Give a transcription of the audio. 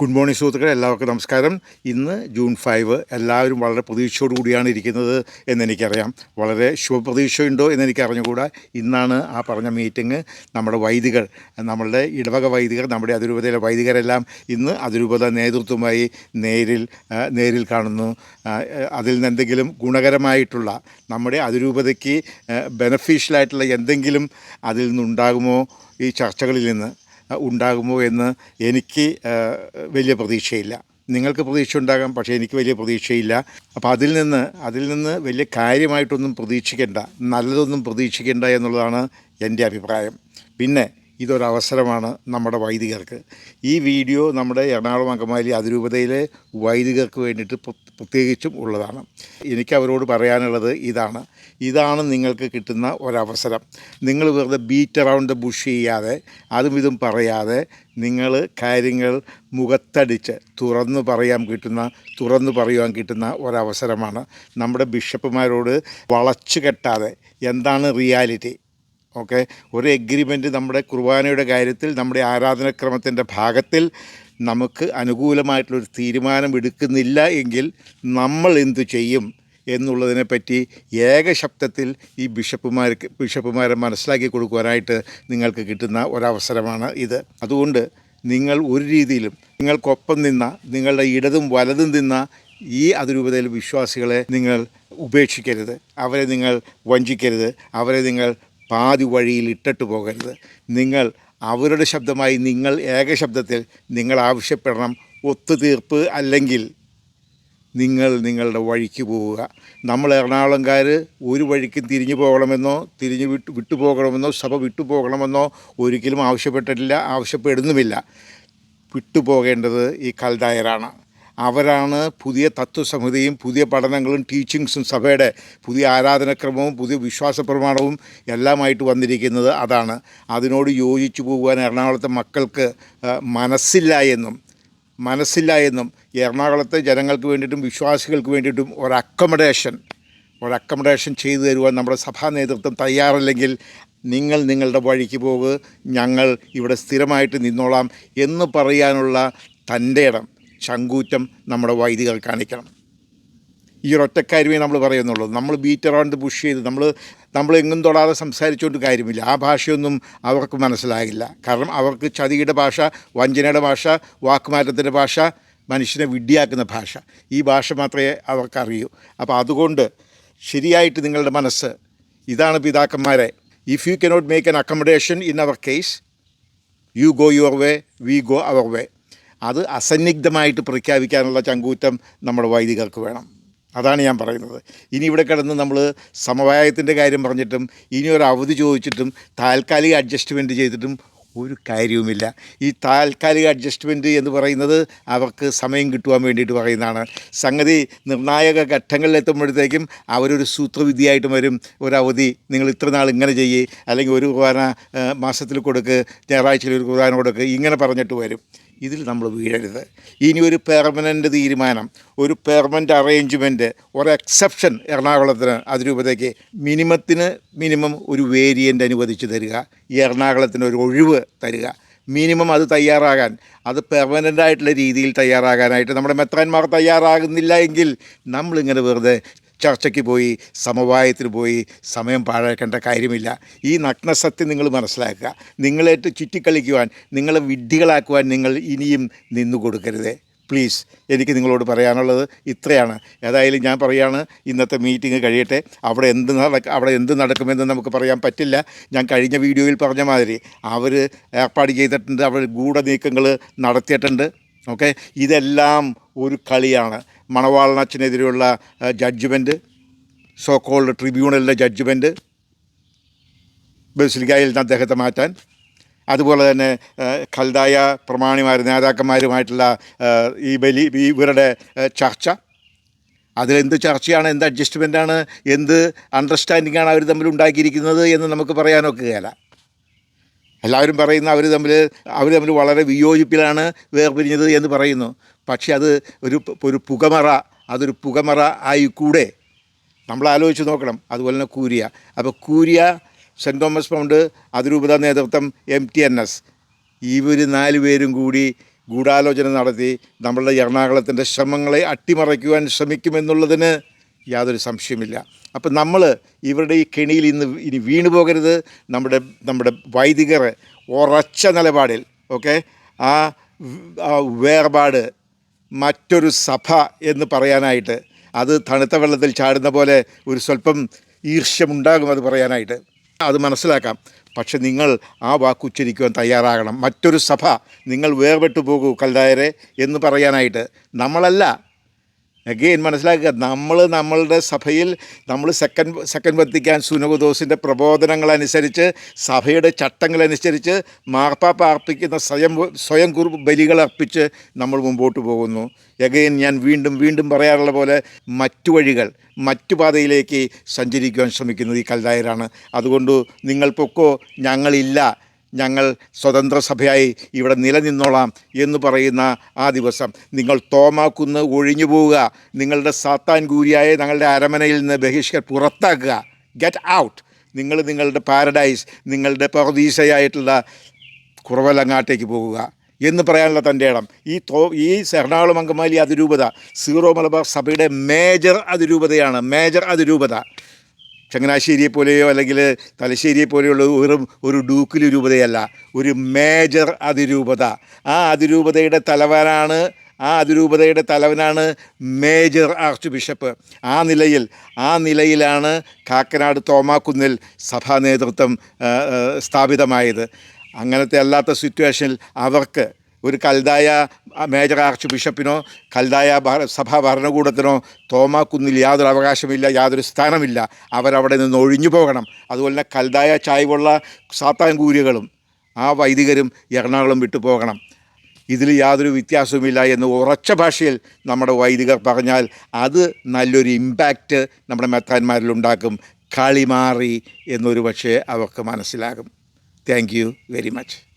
Good morning സുഹൃത്തുക്കളെ എല്ലാവർക്കും നമസ്കാരം. ഇന്ന് ജൂൺ ഫൈവ് എല്ലാവരും വളരെ പ്രതീക്ഷയോടു കൂടിയാണ് ഇരിക്കുന്നത് എന്നെനിക്കറിയാം വളരെ ശുഭപ്രതീക്ഷയുണ്ടോ എന്നെനിക്ക് അറിഞ്ഞുകൂടാ ഇന്നാണ് ആ പറഞ്ഞ മീറ്റിംഗ്. നമ്മുടെ വൈദികർ നമ്മളുടെ ഇടവക വൈദികർ നമ്മുടെ അതിരൂപതയിലെ വൈദികരെല്ലാം ഇന്ന് അതിരൂപത നേതൃത്വമായി നേരിൽ നേരിൽ കാണുന്നു. അതിൽ നിന്ന് എന്തെങ്കിലും ഗുണകരമായിട്ടുള്ള നമ്മുടെ അതിരൂപതയ്ക്ക് ബെനഫീഷ്യലായിട്ടുള്ള എന്തെങ്കിലും അതിൽ നിന്നുണ്ടാകുമോ ഈ ചർച്ചകളിൽ നിന്ന്? ഉണ്ടാകുമോ എന്ന് എനിക്ക് വലിയ പ്രതീക്ഷയില്ല. നിങ്ങൾക്ക് പ്രതീക്ഷ ഉണ്ടാകാം പക്ഷേ എനിക്ക് വലിയ പ്രതീക്ഷയില്ല. അപ്പോൾ അതിൽ നിന്ന് അതിൽ നിന്ന് വലിയ കാര്യമായിട്ടൊന്നും പ്രതീക്ഷിക്കേണ്ട നല്ലതൊന്നും പ്രതീക്ഷിക്കേണ്ട എന്നുള്ളതാണ് എന്റെ അഭിപ്രായം. പിന്നെ ഇതൊരവസരമാണ് നമ്മുടെ വൈദികർക്ക്. ഈ വീഡിയോ നമ്മുടെ എറണാകുളം അങ്കമാലി അതിരൂപതയിലെ വൈദികർക്ക് വേണ്ടിയിട്ട് പ്രത്യേകിച്ചും ഉള്ളതാണ്. എനിക്ക് അവരോട് പറയാനുള്ളത് ഇതാണ്. ഇതാണ് നിങ്ങൾക്ക് കിട്ടുന്ന ഒരവസരം. നിങ്ങൾ വെറുതെ ബീറ്റ് അറൗണ്ട് ബുഷ് ചെയ്യാതെ അതും ഇതും പറയാതെ നിങ്ങൾ കാര്യങ്ങൾ മുഖത്തടിച്ച് തുറന്നു പറയാൻ കിട്ടുന്ന തുറന്നു പറയുവാൻ കിട്ടുന്ന ഒരവസരമാണ് നമ്മുടെ ബിഷപ്പുമാരോട് വളച്ചു കെട്ടാതെ എന്താണ് റിയാലിറ്റി? ഓക്കെ? ഒരു എഗ്രിമെന്റ് നമ്മുടെ കുർബാനയുടെ കാര്യത്തിൽ നമ്മുടെ ആരാധനക്രമത്തിന്റെ ഭാഗത്തിൽ നമുക്ക് അനുകൂലമായിട്ടുള്ളൊരു തീരുമാനം എടുക്കുന്നില്ല എങ്കിൽ നമ്മൾ എന്തു ചെയ്യും എന്നുള്ളതിനെപ്പറ്റി ഏകശബ്ദത്തിൽ ഈ ബിഷപ്പുമാർക്ക് ബിഷപ്പുമാരെ മനസ്സിലാക്കി കൊടുക്കുവാനായിട്ട് നിങ്ങൾക്ക് കിട്ടുന്ന ഒരവസരമാണ് ഇത്. അതുകൊണ്ട് നിങ്ങൾ ഒരു രീതിയിലും നിങ്ങൾക്കൊപ്പം നിന്ന നിങ്ങളുടെ ഇടതും വലതും നിന്ന ഈ അതിരൂപതയിൽ വിശ്വാസികളെ നിങ്ങൾ ഉപേക്ഷിക്കരുത്. അവരെ നിങ്ങൾ വഞ്ചിക്കരുത്. അവരെ നിങ്ങൾ പാതി വഴിയിൽ ഇട്ടിട്ട് പോകരുത്. നിങ്ങൾ അവരുടെ ശബ്ദമായി നിങ്ങൾ ഏകശബ്ദത്തിൽ നിങ്ങൾ ആവശ്യപ്പെടണം. ഒത്തുതീർപ്പ് അല്ലെങ്കിൽ നിങ്ങൾ നിങ്ങളുടെ വഴിക്ക് പോവുക. നമ്മൾ എറണാകുളംകാർ ഒരു വഴിക്കും തിരിഞ്ഞു പോകണമെന്നോ തിരിഞ്ഞു വിട്ടു വിട്ടുപോകണമെന്നോ സഭ വിട്ടുപോകണമെന്നോ ഒരിക്കലും ആവശ്യപ്പെട്ടിട്ടില്ല ആവശ്യപ്പെടുന്നുമില്ല. വിട്ടുപോകേണ്ടത് ഈ കൽദായരാണ് അവരാണ് പുതിയ തത്വസമിതിയും പുതിയ പഠനങ്ങളും ടീച്ചിങ്സും സഭയുടെ പുതിയ ആരാധനക്രമവും പുതിയ വിശ്വാസ പ്രമാണവും എല്ലാമായിട്ട് വന്നിരിക്കുന്നത് അതാണ്. അതിനോട് യോജിച്ചു പോകുവാൻ എറണാകുളത്തെ മക്കൾക്ക് മനസ്സില്ല എന്നും മനസ്സില്ല എന്നും എറണാകുളത്തെ ജനങ്ങൾക്ക് വേണ്ടിയിട്ടും വിശ്വാസികൾക്ക് വേണ്ടിയിട്ടും ഒരു അക്കമഡേഷൻ ഒരു അക്കമഡേഷൻ ചെയ്തു തരുവാൻ നമ്മുടെ സഭാ നേതൃത്വം തയ്യാറല്ലെങ്കിൽ നിങ്ങൾ നിങ്ങളുടെ വഴിക്ക് പോകുക ഞങ്ങൾ ഇവിടെ സ്ഥിരമായിട്ട് നിന്നോളാം എന്ന് പറയാനുള്ള തന്റെ ഇടം. ചങ്കൂറ്റം നമ്മുടെ വൈദികർ കാണിക്കണം. ഈ ഒറ്റക്കാര്യമേ നമ്മൾ പറയുന്നുള്ളൂ. നമ്മൾ ബീറ്റ് അറൗണ്ട് പുഷ് ചെയ്ത് നമ്മൾ നമ്മൾ എങ്ങും തൊടാതെ സംസാരിച്ചുകൊണ്ട് കാര്യമില്ല. ആ ഭാഷയൊന്നും അവർക്ക് മനസ്സിലാകില്ല. കാരണം അവർക്ക് ചതിയുടെ ഭാഷ വഞ്ചനയുടെ ഭാഷ വാക്കുമാറ്റത്തിന്റെ ഭാഷ മനുഷ്യനെ വിഡ്ഢിയാക്കുന്ന ഭാഷ. ഈ ഭാഷ മാത്രമേ അവർക്കറിയൂ. അപ്പോൾ അതുകൊണ്ട് ശരിയായിട്ട് നിങ്ങളുടെ മനസ്സ് ഇതാണ് പിതാക്കന്മാരെ. If you cannot make an accommodation in our case you go your way we go our way അത് അസന്നിഗ്ധമായിട്ട് പ്രഖ്യാപിക്കാനുള്ള ചങ്കൂറ്റം നമ്മുടെ വൈദികർക്ക് വേണം. അതാണ് ഞാൻ പറയുന്നത്. ഇനി ഇവിടെ കിടന്ന് നമ്മൾ സമവായത്തിന്റെ കാര്യം പറഞ്ഞിട്ടും ഇനി ഒരു അവധി ചോദിച്ചിട്ടും താൽക്കാലിക അഡ്ജസ്റ്റ്മെന്റ് ചെയ്തിട്ടും ഒരു കാര്യവുമില്ല. ഈ താൽക്കാലിക അഡ്ജസ്റ്റ്മെന്റ് എന്ന് പറയുന്നത് അവർക്ക് സമയം കിട്ടുവാൻ വേണ്ടിയിട്ട് പറയുന്നതാണ്. സംഗതി നിർണായക ഘട്ടങ്ങളിലെത്തുമ്പോഴത്തേക്കും അവരൊരു സൂത്രവിദ്യയായിട്ട് വരും. ഒരു അവധി നിങ്ങൾ ഇത്ര നാൾ ഇങ്ങനെ ചെയ്യേ അല്ലെങ്കിൽ ഒരു കുർബാന മാസത്തിൽ കൊടുക്ക് ഞായറാഴ്ചയിൽ ഒരു കുർബാന കൊടുക്ക് ഇങ്ങനെ പറഞ്ഞിട്ട് വരും. ഇതിൽ നമ്മൾ വീഴരുത്. ഇനി ഒരു പെർമനന്റ് തീരുമാനം ഒരു പെർമനന്റ് അറേഞ്ച്മെന്റ് ഒരു എക്സെപ്ഷൻ എറണാകുളത്തിന് അതിരൂപതയ്ക്ക് മിനിമത്തിന് മിനിമം ഒരു വേരിയന്റ് അനുവദിച്ച് തരിക ഈ എറണാകുളത്തിന് ഒരു ഒഴിവ് തരിക. മിനിമം അത് തയ്യാറാകാൻ അത് പെർമനന്റ് ആയിട്ടുള്ള രീതിയിൽ തയ്യാറാകാനായിട്ട് നമ്മുടെ മെത്രാന്മാർ തയ്യാറാകുന്നില്ല എങ്കിൽ നമ്മളിങ്ങനെ വെറുതെ ചർച്ചയ്ക്ക് പോയി സമവായത്തിന് പോയി സമയം പാഴാക്കേണ്ട കാര്യമില്ല. ഈ നഗ്നസത്യം നിങ്ങൾ മനസ്സിലാക്കുക. നിങ്ങളേറ്റ് ചുറ്റിക്കളിക്കുവാൻ നിങ്ങളെ വിഡ്ഢികളാക്കുവാൻ നിങ്ങൾ ഇനിയും നിന്നു കൊടുക്കരുത്. പ്ലീസ് എനിക്ക് നിങ്ങളോട് പറയാനുള്ളത് ഇത്രയാണ്. ഏതായാലും ഞാൻ പറയുകയാണ് ഇന്നത്തെ മീറ്റിംഗ് കഴിയട്ടെ. അവിടെ എന്ത് നടക്ക അവിടെ എന്ത് നടക്കുമെന്ന് നമുക്ക് പറയാൻ പറ്റില്ല. ഞാൻ കഴിഞ്ഞ വീഡിയോയിൽ പറഞ്ഞ മാതിരി അവർ ഏർപ്പാട് ചെയ്തിട്ടുണ്ട് അവർ ഗൂഢനീക്കങ്ങൾ നടത്തിയിട്ടുണ്ട്. ഓക്കെ? ഇതെല്ലാം ഒരു കളിയാണ്. മണവാളനച്ചനെതിരെയുള്ള ജഡ്ജ്മെന്റ് സോ കോൾഡ് ട്രിബ്യൂണലിന്റെ ജഡ്ജ്മെന്റ് ബസിലിക്കായിൽ നിന്ന് അദ്ദേഹത്തെ മാറ്റാൻ. അതുപോലെ തന്നെ കൽതായ പ്രമാണിമാർ നേതാക്കന്മാരുമായിട്ടുള്ള ഈ ബലി ഇവരുടെ ചർച്ച. അതിലെന്ത് ചർച്ചയാണ് എന്ത് അഡ്ജസ്റ്റ്മെന്റാണ് എന്ത് അണ്ടർസ്റ്റാൻഡിംഗ് ആണ് അവർ തമ്മിൽ ഉണ്ടാക്കിയിരിക്കുന്നത് എന്ന് നമുക്ക് പറയാനൊക്കുകയില്ല. എല്ലാവരും പറയുന്ന അവർ തമ്മിൽ അവർ തമ്മിൽ വളരെ വിയോജിപ്പിലാണ് വേർപിരിഞ്ഞത് എന്ന് പറയുന്നു. പക്ഷേ അത് ഒരു ഒരു പുകമറ അതൊരു പുകമറ ആയിക്കൂടെ? നമ്മൾ ആലോചിച്ച് നോക്കണം. അതുപോലെ തന്നെ കൂരിയ. അപ്പോൾ കൂരിയ സെന്റ് തോമസ് ഫൗണ്ട് അതിരൂപത നേതൃത്വം എം ടി എൻ എസ്. ഇവർ നാല് പേരും കൂടി ഗൂഢാലോചന നടത്തി നമ്മളുടെ എറണാകുളത്തിന്റെ ശ്രമങ്ങളെ അട്ടിമറയ്ക്കുവാൻ ശ്രമിക്കുമെന്നുള്ളതിന് യാതൊരു സംശയമില്ല അപ്പം നമ്മൾ ഇവരുടെ ഈ കെണിയിൽ ഇന്ന് ഇനി വീണു പോകരുത്. നമ്മുടെ നമ്മുടെ വൈദികർ ഉറച്ച നിലപാടിൽ ഓക്കെ? ആ വേർപാട് മറ്റൊരു സഭ എന്ന് പറയാനായിട്ട് അത് തണുത്ത വെള്ളത്തിൽ ചാടുന്ന പോലെ ഒരു സ്വല്പം ഈർഷ്യമുണ്ടാകും അത് പറയാനായിട്ട്. അത് മനസ്സിലാക്കാം. പക്ഷെ നിങ്ങൾ ആ വാക്ക് ഉച്ചരിക്കുവാൻ തയ്യാറാകണം. മറ്റൊരു സഭ നിങ്ങൾ വേർപെട്ടു പോകൂ കൽദായരെ എന്ന് പറയാനായിട്ട്. നമ്മളല്ല അഗെയിൻ മനസ്സിലാക്കുക. നമ്മൾ നമ്മളുടെ സഭയിൽ നമ്മൾ സെക്കൻഡ് സെക്കൻഡ് വത്തിക്കാൻ സുനകുദോസിന്റെ പ്രബോധനങ്ങളനുസരിച്ച് സഭയുടെ ചട്ടങ്ങളനുസരിച്ച് മാർപ്പാപ്പ അർപ്പിക്കുന്ന സ്വയം സ്വയം കുർ ബലികൾ അർപ്പിച്ച് നമ്മൾ മുമ്പോട്ട് പോകുന്നു. അഗെയിൻ ഞാൻ വീണ്ടും വീണ്ടും പറയാറുള്ള പോലെ മറ്റു വഴികൾ മറ്റു പാതയിലേക്ക് സഞ്ചരിക്കുവാൻ ശ്രമിക്കുന്നത് ഈ കൽദായരാണ് അതുകൊണ്ട് നിങ്ങൾ പൊക്കോ ഞങ്ങളില്ല. ഞങ്ങൾ സ്വതന്ത്ര സഭയായി ഇവിടെ നിലനിന്നോളാം എന്ന് പറയുന്ന ആ ദിവസം. നിങ്ങൾ തോമാക്കുന്ന് ഒഴിഞ്ഞു പോവുക. നിങ്ങളുടെ സാത്താൻ കൂരിയായ ഞങ്ങളുടെ അരമനയിൽ നിന്ന് ബഹിഷ്കർ പുറത്താക്കുക. ഗെറ്റ് ഔട്ട് നിങ്ങൾ നിങ്ങളുടെ പാരഡൈസ് നിങ്ങളുടെ പ്രതീശയായിട്ടുള്ള കുറവലങ്ങാട്ടേക്ക് പോകുക എന്ന് പറയാനുള്ള തന്റെ ഇടം. ഈ തോ ഈ എറണാകുളം അങ്കമാലി അതിരൂപത സീറോ മലബാർ സഭയുടെ മേജർ അതിരൂപതയാണ്. മേജർ അതിരൂപത. ചങ്ങനാശ്ശേരിയെ പോലെയോ അല്ലെങ്കിൽ തലശ്ശേരിയെ പോലെയുള്ള വെറും ഒരു ഡൂക്കിലി രൂപതയല്ല ഒരു മേജർ അതിരൂപത. ആ അതിരൂപതയുടെ തലവനാണ് ആ അതിരൂപതയുടെ തലവനാണ് മേജർ ആർച്ച് ബിഷപ്പ്. ആ നിലയിൽ ആ നിലയിലാണ് കാക്കനാട് തോമാക്കുന്നിൽ സഭാ നേതൃത്വം സ്ഥാപിതമായത്. അങ്ങനത്തെ അല്ലാത്ത സിറ്റുവേഷനിൽ അവർക്ക് ഒരു കൽതായ മേജർ ആർച്ച് ബിഷപ്പിനോ കൽതായ സഭാ ഭരണകൂടത്തിനോ തോമാക്കുന്നിൽ യാതൊരു അവകാശമില്ല യാതൊരു സ്ഥാനമില്ല. അവരവിടെ നിന്ന് ഒഴിഞ്ഞു പോകണം. അതുപോലെ തന്നെ കൽതായ ചായ്വുള്ള സാത്താൻകൂരികളും ആ വൈദികരും എറണാകുളം വിട്ടു പോകണം. ഇതിൽ യാതൊരു വ്യത്യാസവുമില്ല എന്ന് ഉറച്ച ഭാഷയിൽ നമ്മുടെ വൈദികർ പറഞ്ഞാൽ അത് നല്ലൊരു ഇമ്പാക്റ്റ് നമ്മുടെ മെത്താന്മാരിലുണ്ടാക്കും കളി മാറി എന്നൊരു പക്ഷേ അവർക്ക് മനസ്സിലാകും. Thank you very much